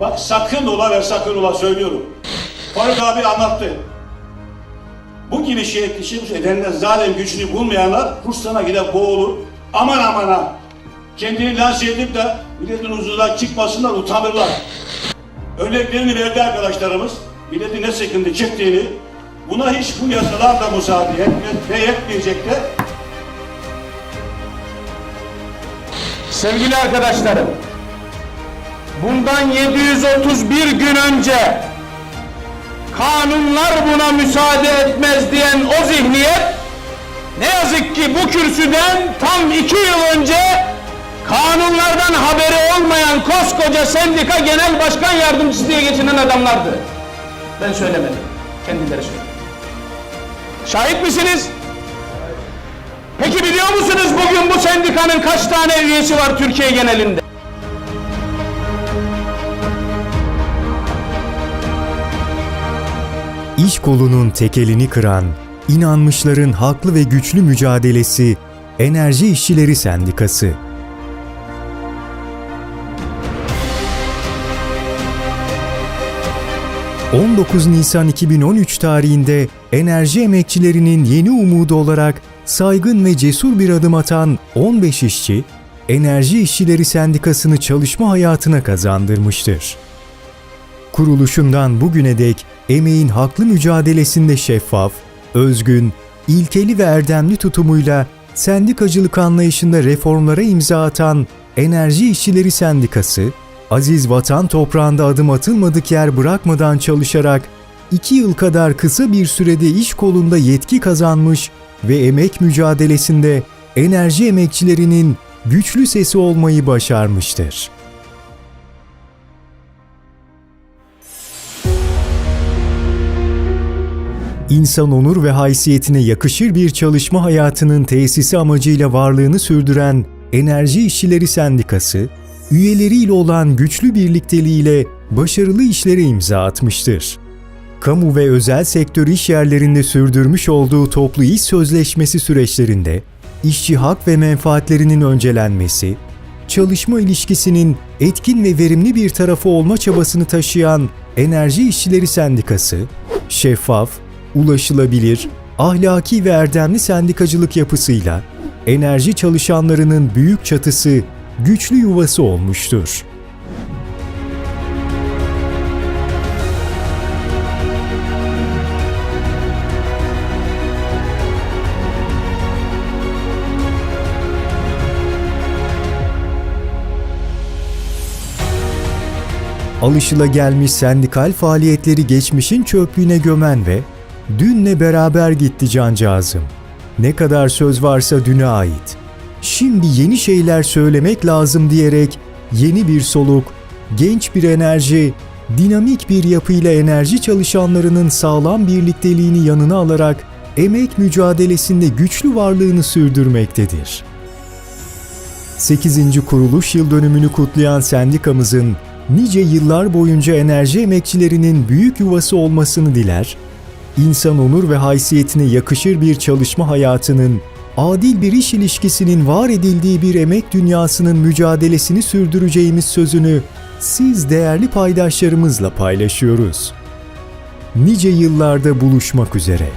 Bak sakın ola ve sakın ola söylüyorum. Faruk abi anlattı. Bu gibi şey kişi edenler zaten gücünü bulmayanlar kurslarına gider boğulur. Aman aman ha. Kendini lanse edip de milletin huzuruna çıkmasınlar utanırlar. Örneklerini verdi arkadaşlarımız. Milletin ne sıkıntı çektiğini. Buna hiç bu yasalar da müsaade etmeyecek ve yetmeyecek de Sevgili arkadaşlarım, bundan 731 gün önce kanunlar buna müsaade etmez diyen o zihniyet ne yazık ki bu kürsüden tam iki yıl önce kanunlardan haberi olmayan koskoca sendika genel başkan yardımcısı diye geçinen adamlardı. Ben söylemedim. Kendileri söyledi. Şahit misiniz? Peki biliyor musunuz bugün bu sendikanın kaç tane üyesi var Türkiye genelinde? İş kolunun tekelini kıran, inanmışların haklı ve güçlü mücadelesi Enerji İşçileri Sendikası. ...19 Nisan 2013 tarihinde enerji emekçilerinin yeni umudu olarak saygın ve cesur bir adım atan 15 işçi, Enerji İşçileri Sendikası'nı çalışma hayatına kazandırmıştır. Kuruluşundan bugüne dek emeğin haklı mücadelesinde şeffaf, özgün, ilkeli ve erdemli tutumuyla sendikacılık anlayışında reformlara imza atan Enerji İşçileri Sendikası, aziz vatan toprağında adım atılmadık yer bırakmadan çalışarak iki yıl kadar kısa bir sürede iş kolunda yetki kazanmış ve emek mücadelesinde enerji emekçilerinin güçlü sesi olmayı başarmıştır. İnsan onur ve haysiyetine yakışır bir çalışma hayatının tesisi amacıyla varlığını sürdüren Enerji İşçileri Sendikası, üyeleriyle olan güçlü birlikteliğiyle başarılı işlere imza atmıştır. Kamu ve özel sektör iş yerlerinde sürdürmüş olduğu toplu iş sözleşmesi süreçlerinde işçi hak ve menfaatlerinin öncelenmesi, çalışma ilişkisinin etkin ve verimli bir tarafı olma çabasını taşıyan Enerji İşçileri Sendikası, şeffaf, ulaşılabilir, ahlaki ve erdemli sendikacılık yapısıyla enerji çalışanlarının büyük çatısı, güçlü yuvası olmuştur. Alışılagelmiş sendikal faaliyetleri geçmişin çöplüğüne gömen ve dünle beraber gitti cancağızım. Ne kadar söz varsa düne ait. Şimdi yeni şeyler söylemek lazım diyerek yeni bir soluk, genç bir enerji, dinamik bir yapıyla enerji çalışanlarının sağlam birlikteliğini yanına alarak emek mücadelesinde güçlü varlığını sürdürmektedir. 8. kuruluş yıl dönümünü kutlayan sendikamızın nice yıllar boyunca enerji emekçilerinin büyük yuvası olmasını diler, insan onur ve haysiyetine yakışır bir çalışma hayatının, adil bir iş ilişkisinin var edildiği bir emek dünyasının mücadelesini sürdüreceğimiz sözünü siz değerli paydaşlarımızla paylaşıyoruz. Nice yıllarda buluşmak üzere.